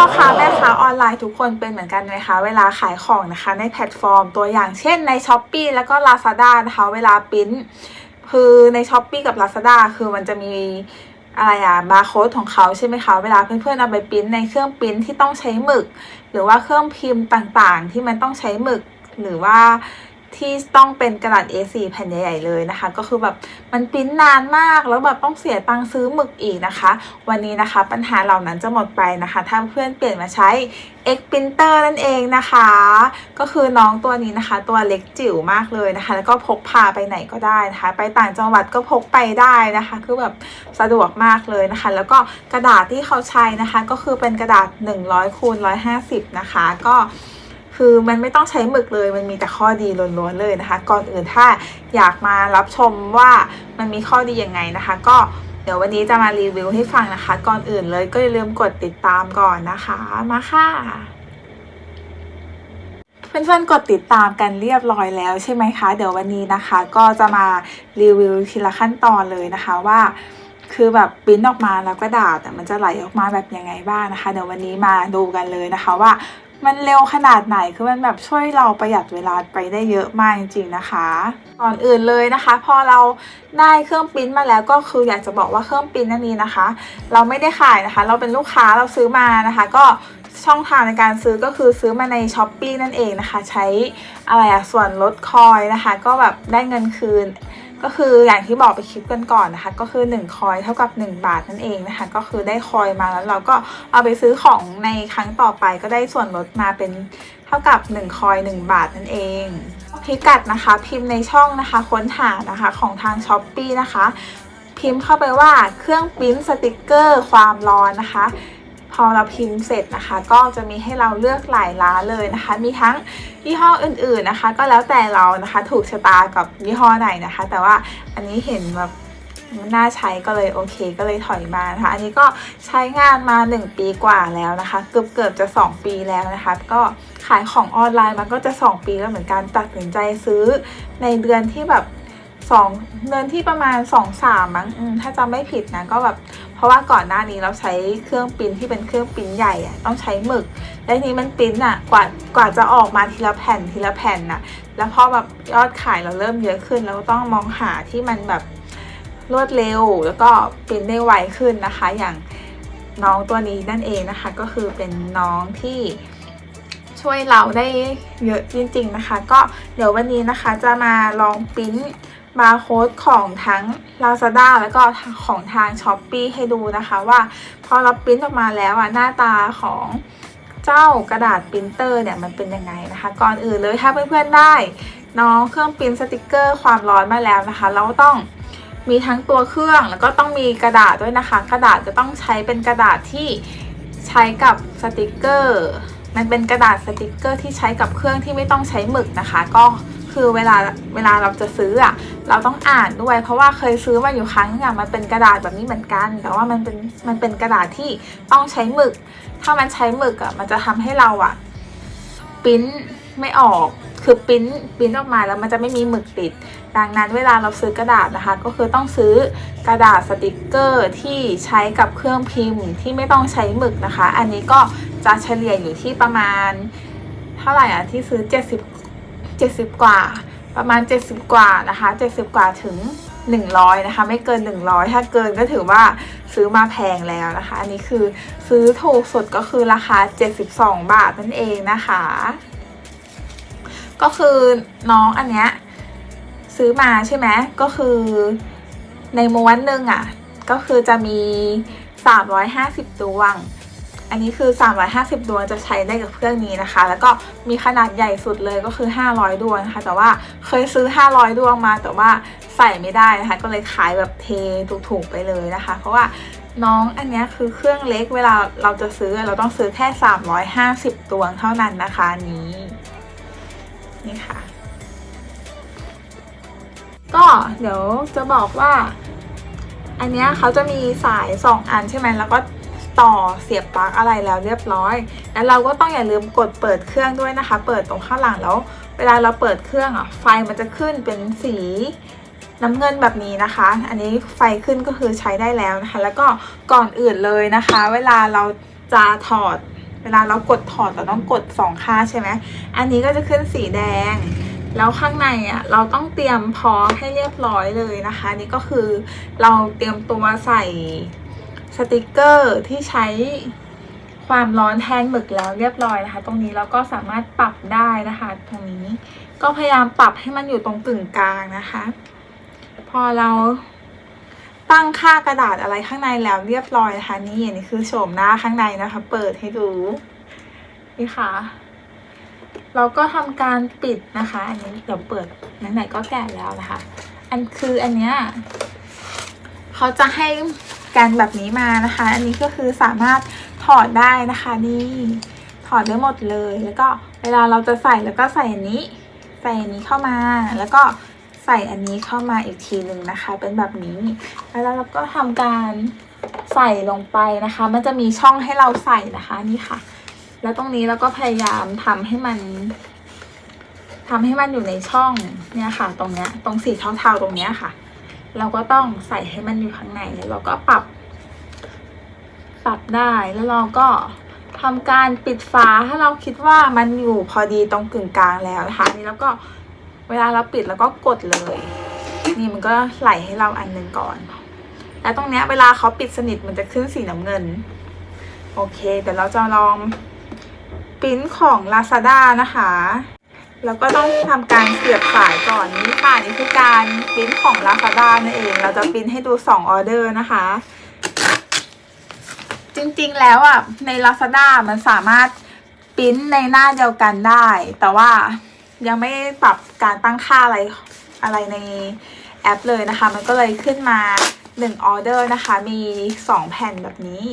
พ่อค้าแม่ค้าออนไลน์ทุกคนเป็นเหมือนกันไหมคะ เวลาขายของนะคะในแพลตฟอร์ม ตัวอย่างเช่นใน s h อ p e e แล้วก็ Lazada นะคะเวลาปริ้นคือใน s h อ p e e กับ Lazada คือมันจะมีอะไรอะบาร์โค้ดของเขาใช่ไหมคะเวลาเพื่อนๆเอาไปปริ้นในเครื่องปริ้นที่ต้องใช้หมึก หรือว่าเครื่องพิมพ์ต่างๆ ที่มันต้องใช้หมึกหรือว่า ที่ต้องเป็นกระดาษ A4 แผ่นใหญ่ๆเลยนะคะ ก็คือแบบมันปริ้นนานมากแล้วแบบต้องเสียตังค์ซื้อหมึกอีกนะคะ วันนี้นะคะปัญหาเหล่านั้นจะหมดไปนะคะ ถ้าเพื่อนเปลี่ยนมาใช้ X Printer นั่นเองนะคะ ก็คือน้องตัวนี้นะคะ ตัวเล็กจิ๋วมากเลยนะคะ แล้วก็พกพาไปไหนก็ได้นะคะ ไปต่างจังหวัดก็พกไปได้นะคะ คือแบบสะดวกมากเลยนะคะ แล้วก็กระดาษที่เขาใช้นะคะ ก็คือเป็นกระดาษ 100คูณ150 นะคะ ก็ คือมันไม่ต้องใช้หมึกเลย มันมีแต่ข้อดีล้วนๆเลยนะคะ ก่อนอื่นถ้าอยากมารับชมว่ามันมีข้อดียังไงนะคะ ก็เดี๋ยววันนี้จะมารีวิวให้ฟังนะคะ ก่อนอื่นเลยก็อย่าลืมกดติดตามก่อนนะคะ มาค่ะเพื่อนๆกดติดตามกันเรียบร้อยแล้วใช่ไหมคะ เดี๋ยววันนี้นะคะ ก็จะมารีวิวทีละขั้นตอนเลยนะคะว่าคือแบบปริ้นออกมาแล้วกระดาษมันจะไหลออกมาแบบยังไงบ้างนะคะ เดี๋ยววันนี้มาดูกันเลยนะคะว่า มันเร็วขนาดไหนคือมันแบบช่วยเราประหยัดเวลาไปได้เยอะมากจริงๆนะคะ ก่อนอื่นเลยนะคะ พอเราได้เครื่องปิ้นมาแล้วก็คืออยากจะบอกว่าเครื่องปิ้นอันนี้นะคะ เราไม่ได้ขายนะคะ เราเป็นลูกค้าเราซื้อมานะคะ ก็ช่องทางในการซื้อก็คือซื้อมาในช้อปปีนั่นเองนะคะ ใช้อะไรอะส่วนลดคอยนะคะ ก็แบบได้เงินคืน ก็คืออย่างที่บอกไปคลิปกันก่อนนะคะ ก็คือ1คอยเท่ากับ 1 บาทนั่นเองนะคะ ก็คือได้คอยมาแล้วเราก็เอาไปซื้อของในครั้งต่อไปก็ได้ส่วนลดมาเป็นเท่ากับ 1 คอย 1 บาทนั่นเองพิกัดนะคะ พิมพ์ในช่องนะคะ ค้นหานะคะของทาง s h อ p e e นะคะ พิมพ์เข้าไปว่าเครื่องปิ้นสติกเกอร์ ความร้อนนะคะ อเราพิมพ์เสร็จนะคะ ก็จะมีให้เราเลือกหลายร้านเลยนะคะ มีทั้งยี่ห้ออื่นๆนะคะ ก็แล้วแต่เรานะคะถูกชะตากับยี่ห้อไหนนะคะ แต่ว่าอันนี้เห็นแบบมันน่าใช้ก็เลยโอเคก็เลยถอยมานะคะอันนี้ก็ใช้งานมา 1 ปีกว่าแล้วนะคะ เกือบเกือบจะ 2 ปีแล้วนะคะ ก็ขายของออนไลน์มันก็จะ 2 ปีแล้วเหมือนกันตัดสินใจซื้อในเดือนที่แบบ สองเดือนที่ประมาณสองสามมั้งถ้าจำไม่ผิดนะก็แบบเพราะว่าก่อนหน้านี้เราใช้เครื่องปิ้นที่เป็นเครื่องปิ้นใหญ่อะต้องใช้หมึก และนี้มันปิ้นอะกว่ากว่าจะออกมาทีละแผ่นทีละแผ่นน่ะ แล้วพอแบบยอดขายเราเริ่มเยอะขึ้นเราก็ต้องมองหาที่มันแบบรวดเร็ว แล้วก็ปิ้นได้ไวขึ้นนะคะ อย่างน้องตัวนี้นั่นเองนะคะ ก็คือเป็นน้องที่ช่วยเราได้เยอะจริงๆนะคะ ก็เดี๋ยววันนี้นะคะจะมาลองปริ้น บาร์โค้ดของทั้ง Lazada แล้วก็ของทาง s h อ p e e ให้ดูนะคะว่าพอเราปริ้นออกมาแล้วอะหน้าตาของเจ้ากระดาษปรินเตอร์เนี่ยมันเป็นยังไงนะคะ ก่อนอื่นเลยถ้าเพื่อนๆได้น้องเครื่องปริ้นสติกเกอร์ความร้อนมาแล้วนะคะ เราก็ต้องมีทั้งตัวเครื่องแล้วก็ต้องมีกระดาษด้วยนะคะ กระดาษจะต้องใช้เป็นกระดาษที่ใช้กับสติกเกอร์มันเป็นกระดาษสติกเกอร์ที่ใช้กับเครื่องที่ไม่ต้องใช้หมึกนะคะ ก็ คือเวลาเวลาเราจะซื้ออะเราต้องอ่านด้วย เพราะว่าเคยซื้อมาอยู่ครั้งนึงอะมันเป็นกระดาษแบบนี้เหมือนกัน แต่ว่ามันเป็นมันเป็นกระดาษที่ต้องใช้หมึก ถ้ามันใช้หมึกอะมันจะทำให้เราอะปิ้นไม่ออกคือปิ้นปิ้นออกมาแล้วมันจะไม่มีหมึกติด ดังนั้นเวลาเราซื้อกระดาษนะคะ ก็คือต้องซื้อกระดาษสติกเกอร์ที่ใช้กับเครื่องพิมพ์ที่ไม่ต้องใช้หมึกนะคะ อันนี้ก็จะเฉลี่ยอยู่ที่ประมาณเท่าไหร่อะที่ซื้อ 70 70 กว่า ประมาณ 70 กว่านะคะ 70 กว่าถึง 100 นะคะ ไม่เกิน 100 ถ้าเกินก็ถือว่าซื้อมาแพงแล้วนะคะ อันนี้คือซื้อถูกสุดก็คือราคา 72 บาทนั่นเองนะคะ ก็คือน้องอันเนี้ยซื้อมาใช่ไหมก็คือในม้วนหนึ่งอะ ก็คือจะมี 350 ดวง อันนี้คือ 350 ดวงจะใช้ได้กับเครื่องนี้นะคะ แล้วก็มีขนาดใหญ่สุดเลยก็คือ 500 ดวงนะคะ แต่ว่าเคยซื้อ 500 ดวงมา แต่ว่าใส่ไม่ได้นะคะ ก็เลยขายแบบเทถูกๆไปเลยนะคะ เพราะว่าน้องอันนี้คือเครื่องเล็กเวลาเราจะซื้อเราต้องซื้อแค่ 350 ดวงเท่านั้นนะคะนี้นี่ค่ะ ก็เดี๋ยวจะบอกว่า อันนี้เขาจะมีสาย 2 อันใช่ไหมแล้วก็ ต่อเสียบปลั๊กอะไรแล้วเรียบร้อย แล้วเราก็ต้องอย่าลืมกดเปิดเครื่องด้วยนะคะ เปิดตรงข้างหลังแล้ว เวลาเราเปิดเครื่องอะไฟมันจะขึ้นเป็นสีน้ำเงินแบบนี้นะคะ อันนี้ไฟขึ้นก็คือใช้ได้แล้วนะคะ แล้วก็ก่อนอื่นเลยนะคะ เวลาเราจะถอด เวลาเรากดถอดเราต้องกดสองค่าใช่ไหมอันนี้ก็จะขึ้นสีแดง แล้วข้างในอะเราต้องเตรียมพร้อมให้เรียบร้อยเลยนะคะ นี่ก็คือเราเตรียมตัวใส่ สติกเกอร์ที่ใช้ความร้อนแทนหมึกแล้วเรียบร้อยนะคะ ตรงนี้เราก็สามารถปรับได้นะคะ ตรงนี้ก็พยายามปรับให้มันอยู่ตรงกึ่งกลางนะคะ พอเราตั้งค่ากระดาษอะไรข้างในแล้วเรียบร้อยนะคะนี่อันนี้คือโฉมหน้าข้างในนะคะ เปิดให้ดูนี่ค่ะ เราก็ทำการปิดนะคะ อันนี้เดี๋ยวเปิดไหนๆก็แกะแล้วนะคะ อันคืออันเนี้ยเขาจะให้ กันแบบนี้มานะคะ อันนี้ก็คือสามารถถอดได้นะคะนี่ถอดได้หมดเลยแล้วก็เวลาเราจะใส่แล้วก็ใส่อันนี้ ใส่อันนี้เข้ามา แล้วก็ใส่อันนี้เข้ามาอีกทีหนึ่งนะคะ เป็นแบบนี้ แล้วเราก็ทำการใส่ลงไปนะคะ มันจะมีช่องให้เราใส่นะคะนี่ค่ะ แล้วตรงนี้เราก็พยายามทำให้มันทำให้มันอยู่ในช่องเนี่ยค่ะ ตรงเนี้ยตรงสีเทาๆตรงเนี้ยค่ะ เราก็ต้องใส่ให้มันอยู่ข้างในแล้วเราก็ปรับ ปรับได้แล้วเราก็ทำการปิดฝาถ้าเราคิดว่ามันอยู่พอดีตรงกึ่งกลางแล้วนะคะนี่แล้วก็เวลาเราปิดแล้วก็กดเลย นี่มันก็ไหลให้เราอันหนึ่งก่อน แล้วตรงเนี้ยเวลาเขาปิดสนิทมันจะขึ้นสีน้ำเงิน โอเคเดี๋ยวเราจะลองปิ้นของ Lazada นะคะ แล้วก็ต้องทำการเสียบสายก่อนนี่ค่ะนี่คือการปริ้นของ Lazada นั่นเอง เราจะปริ้นให้ดู2ออเดอร์นะคะ จริงๆแล้วอะใน Lazada มันสามารถปริ้นในหน้าเดียวกันได้ แต่ว่ายังไม่ปรับการตั้งค่าอะไรอะไรในแอปเลยนะคะ มันก็เลยขึ้นมา1ออเดอร์นะคะ มี 2 แผ่นแบบนี้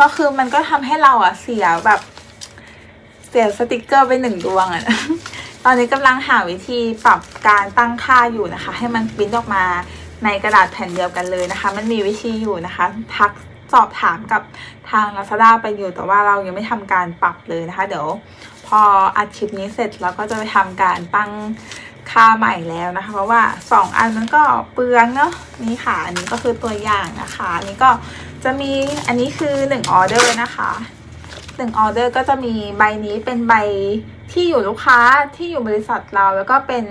ก็คือมันก็ทำให้เราอะเสียแบบ เสียสติกเกอร์ไปหนึ่งดวงอะตอนนี้กำลังหาวิธีปรับการตั้งค่าอยู่นะคะ ให้มันปริ้นออกมาในกระดาษแผ่นเดียวกันเลยนะคะ มันมีวิธีอยู่นะคะ ทักสอบถามกับทาง Lazada ไปอยู่แต่ว่าเรายังไม่ทำการปรับเลยนะคะ เดี๋ยวพออัดคลิปนี้เสร็จเราก็จะไปทำการตั้งค่าใหม่แล้วนะคะ เพราะว่า 2 อันมันก็เปลืองเนาะนี่ค่ะ อันนี้ก็คือตัวอย่างนะคะอันนี้ก็จะมีอันนี้คือ1ออเดอร์นะคะ 1ออเดอร์ก็จะมีใบนี้เป็นใบที่อยู่ลูกค้าที่อยู่บริษัทเราแล้วก็เป็น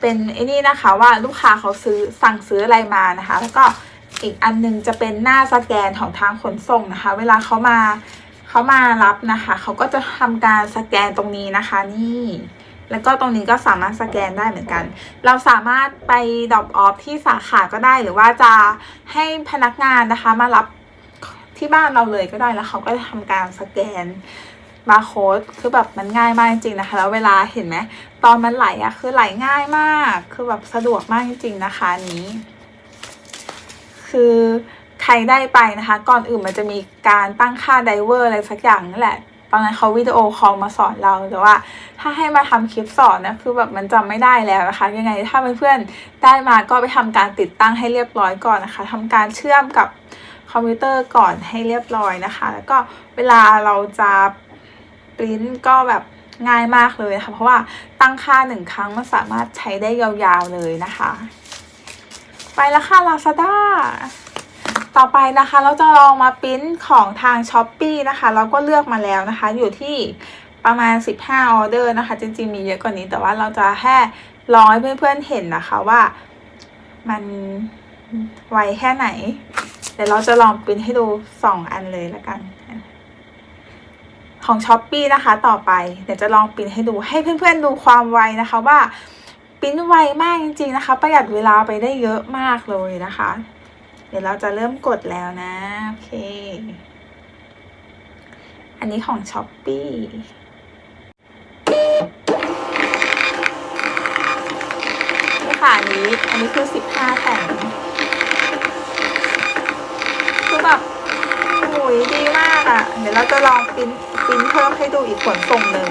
เป็นไอ้นี่นะคะว่าลูกค้าเขาซื้อสั่งซื้ออะไรมานะคะ แล้วก็อีกอันหนึงจะเป็นหน้าสแกนของทางขนส่งนะคะ เวลาเขามาเขามารับนะคะ เขาก็จะทำการสแกนตรงนี้นะคะนี่แล้วก็ตรงนี้ก็สามารถสแกนได้เหมือนกัน เราสามารถไปดรอปออฟที่สาขาก็ได้หรือว่าจะให้พนักงานนะคะมารับ ที่บ้านเราเลยก็ได้แล้วเขาก็จะทำการสแกนบาร์โค้ดคือแบบมันง่ายมากจริงๆนะคะ แล้วเวลาเห็นไหมตอนมันไหลอะคือไหลง่ายมาก คือแบบสะดวกมากจริงๆนะคะนี้ คือใครได้ไปนะคะ ก่อนอื่นมันจะมีการตั้งค่าไดเวอร์อะไรสักอย่างนั่นแหละตอนนั้นเขาวิดีโอคอลมาสอนเราแต่ว่า ถ้าให้มาทำคลิปสอนนะคือแบบมันจำไม่ได้แล้วนะคะ ยังไงถ้าเพื่อนๆได้มาก็ไปทำการติดตั้งให้เรียบร้อยก่อนนะคะทำการเชื่อมกับ คอมพิวเตอร์ก่อนให้เรียบร้อยนะคะ แล้วก็เวลาเราจะปริ้นก็แบบง่ายมากเลยนะคะ เพราะว่าตั้งค่าหนึ่งครั้งมันสามารถใช้ได้ยาวๆเลยนะคะ ไปแล้วค่ะ Lazada ต่อไปนะคะเราจะลองมาปริ้นของทาง s h อ p e e นะคะ เราก็เลือกมาแล้วนะคะ อยู่ที่ประมาณ 15 ออเดอร์นะคะ จริงๆ มีเยอะกว่านี้ แต่ว่าเราจะแค่ลองให้เพื่อนๆเห็นนะคะว่ามันไวแค่ไหน เดี๋ยวเราจะลองปริ้นให้ดู2อันเลยละกัน ของ s h อ p e e นะคะต่อไป เดี๋ยวจะลองปริ้นให้ดูให้เพื่อนๆดูความไวนะคะว่าปริ้นไวมากจริงๆนะคะ ประหยัดเวลาไปได้เยอะมากเลยนะคะ เดี๋ยวเราจะเริ่มกดแล้วนะโอเค อันนี้ของ s h อ p e e นี่ค่ะอันนี้ อันนี้คือ 15แผ่น แบบโอ้ยดีมากอะ เดี๋ยวเราจะลองปริ้นปิ้นเพิ่มให้ดูอีกขนส่งหนึ่ง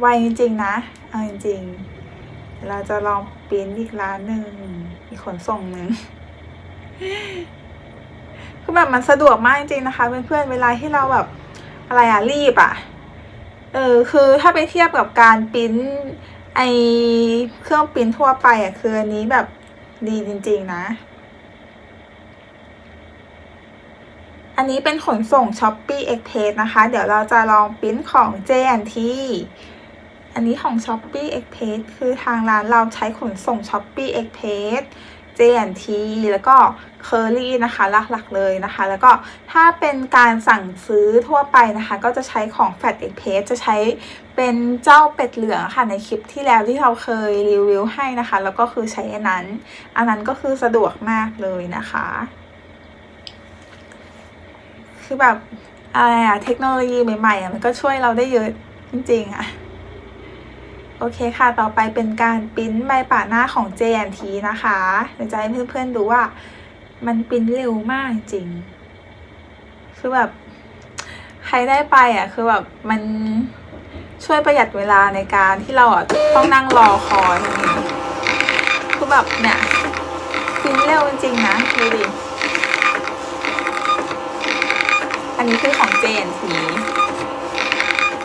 ไวจริงๆนะเอาจริงๆเราจะลองปริ้นอีกร้านหนึ่งอีกขนส่งหนึ่งคือแบบมันสะดวกมากจริงๆนะคะเพื่อนๆเวลาที่เราแบบอะไรอะรีบอะเออคือถ้าไปเทียบกับการปริ้นไอเครื่องปริ้นทั่วไปอะคืออันนี้แบบดีจริง ๆ นะ อันนี้เป็นขนส่ง Shopee Express นะคะ เดี๋ยวเราจะลองปิ้นของ J&T อันนี้ของ Shopee Express คือทางร้านเราใช้ขนส่ง Shopee Express J&T แล้วก็ Curly นะคะหลักๆเลยนะคะ แล้วก็ถ้าเป็นการสั่งซื้อทั่วไปนะคะ ก็จะใช้ของ Fat Express จะใช้เป็นเจ้าเป็ดเหลืองค่ะในคลิปที่แล้วที่เราเคยรีวิวให้นะคะ แล้วก็คือใช้อันนั้น อันนั้นก็คือสะดวกมากเลยนะคะ คือแบบอะไรอะเทคโนโลยีใหม่ๆอะมันก็ช่วยเราได้เยอะจริงๆอะโอเคค่ะ ต่อไปเป็นการปิ้นใบป่าหน้าของ JNT นะคะเดี๋ยวจะให้เพื่อนๆดูว่ามันปิ้นเร็วมากจริง คือแบบใครได้ไปอะ คือแบบมันช่วยประหยัดเวลาในการที่เราอะต้องนั่งรอคอยคือแบบเนี่ยปิ้นเร็วจริงๆนะดูดิ อันนี้คือของ JNT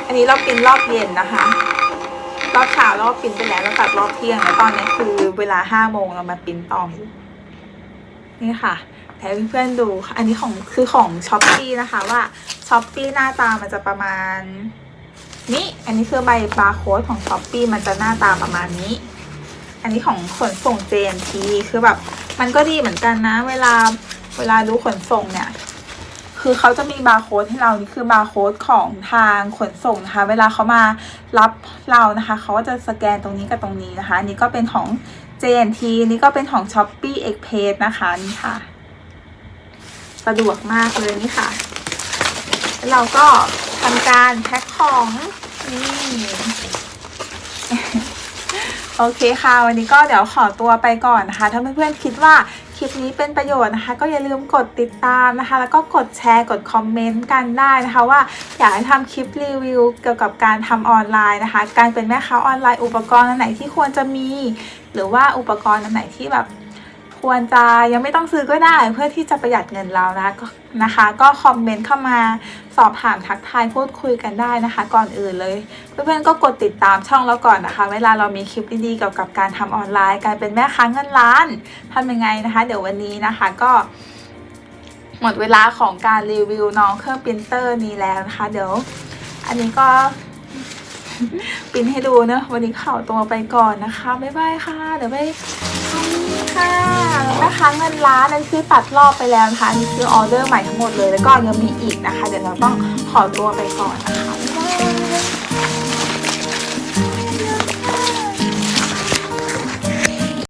อันนี้เราปิ้นรอบเย็นนะคะ รอบเช้ารอบปิ้นไปแล้วเราตัดรอบเที่ยงแล้วตอนนี้คือเวลาห้าโมงเรามาปิ้นต่ออยู่นี่ค่ะให้เพื่อนๆดูอันนี้ของคือของช้อปปีนะคะว่าช้อปปีหน้าตามันจะประมาณนี้อันนี้คือใบบาร์โค้ดของช้อปปีมันจะหน้าตาประมาณนี้ อันนี้ของขนส่ง JNT คือแบบมันก็ดีเหมือนกันนะ เวลาเวลาดูขนส่งเนี่ย คือเขาจะมีบาร์โค้ดให้เรานี่คือบาร์โค้ดของทางขนส่งนะคะ เวลาเขามารับเรานะคะเขาก็จะสแกนตรงนี้กับตรงนี้นะคะนนี้ก็เป็นของ JNT นี่ก็เป็นของ Shopee Express นะคะนี่ค่ะ สะดวกมากเลยนี่ค่ะ เราก็ทำการแพ็คของนี่โอเคค่ะ วันนี้ก็เดี๋ยวขอตัวไปก่อนนะคะ ถ้าเพื่อนๆคิดว่า คลิปนี้เป็นประโยชน์นะคะ ก็อย่าลืมกดติดตามนะคะ แล้วก็กดแชร์กดคอมเมนต์กันได้นะคะว่าอยากให้ทำคลิปรีวิวเกี่ยวกับการทำออนไลน์นะคะ การเป็นแม่ค้าออนไลน์อุปกรณ์อันไหนที่ควรจะมี หรือว่าอุปกรณ์อันไหนที่แบบ ควรจะยังไม่ต้องซื้อก็ได้เพื่อที่จะประหยัดเงินเรานะก็นะคะ ก็คอมเมนต์เข้ามาสอบถามทักทายพูดคุยกันได้นะคะ ก่อนอื่นเลย เพื่อนๆก็กดติดตามช่องเราก่อนนะคะ เวลาเรามีคลิปดีๆเกี่ยวกับการทำออนไลน์การเป็นแม่ค้าเงินล้านทำยังไงนะคะ เดี๋ยววันนี้นะคะก็หมดเวลาของการรีวิวน้องเครื่องปรินเตอร์นี้แล้วนะคะ เดี๋ยว อันนี้ก็ปิ้นให้ดูเนอะวันนี้ข่าวตัวไปก่อนนะคะ บ๊ายบายค่ะ เดี๋ยวไป ค่ะนะคะเงินล้านนั้นคือตัดรอบไปแล้วนะคะอันนี่คือออเดอร์ใหม่ทั้งหมดเลยแล้วก็ยังมีอีกนะคะ เดี๋ยวเราต้องขอตัวไปก่อนนะคะ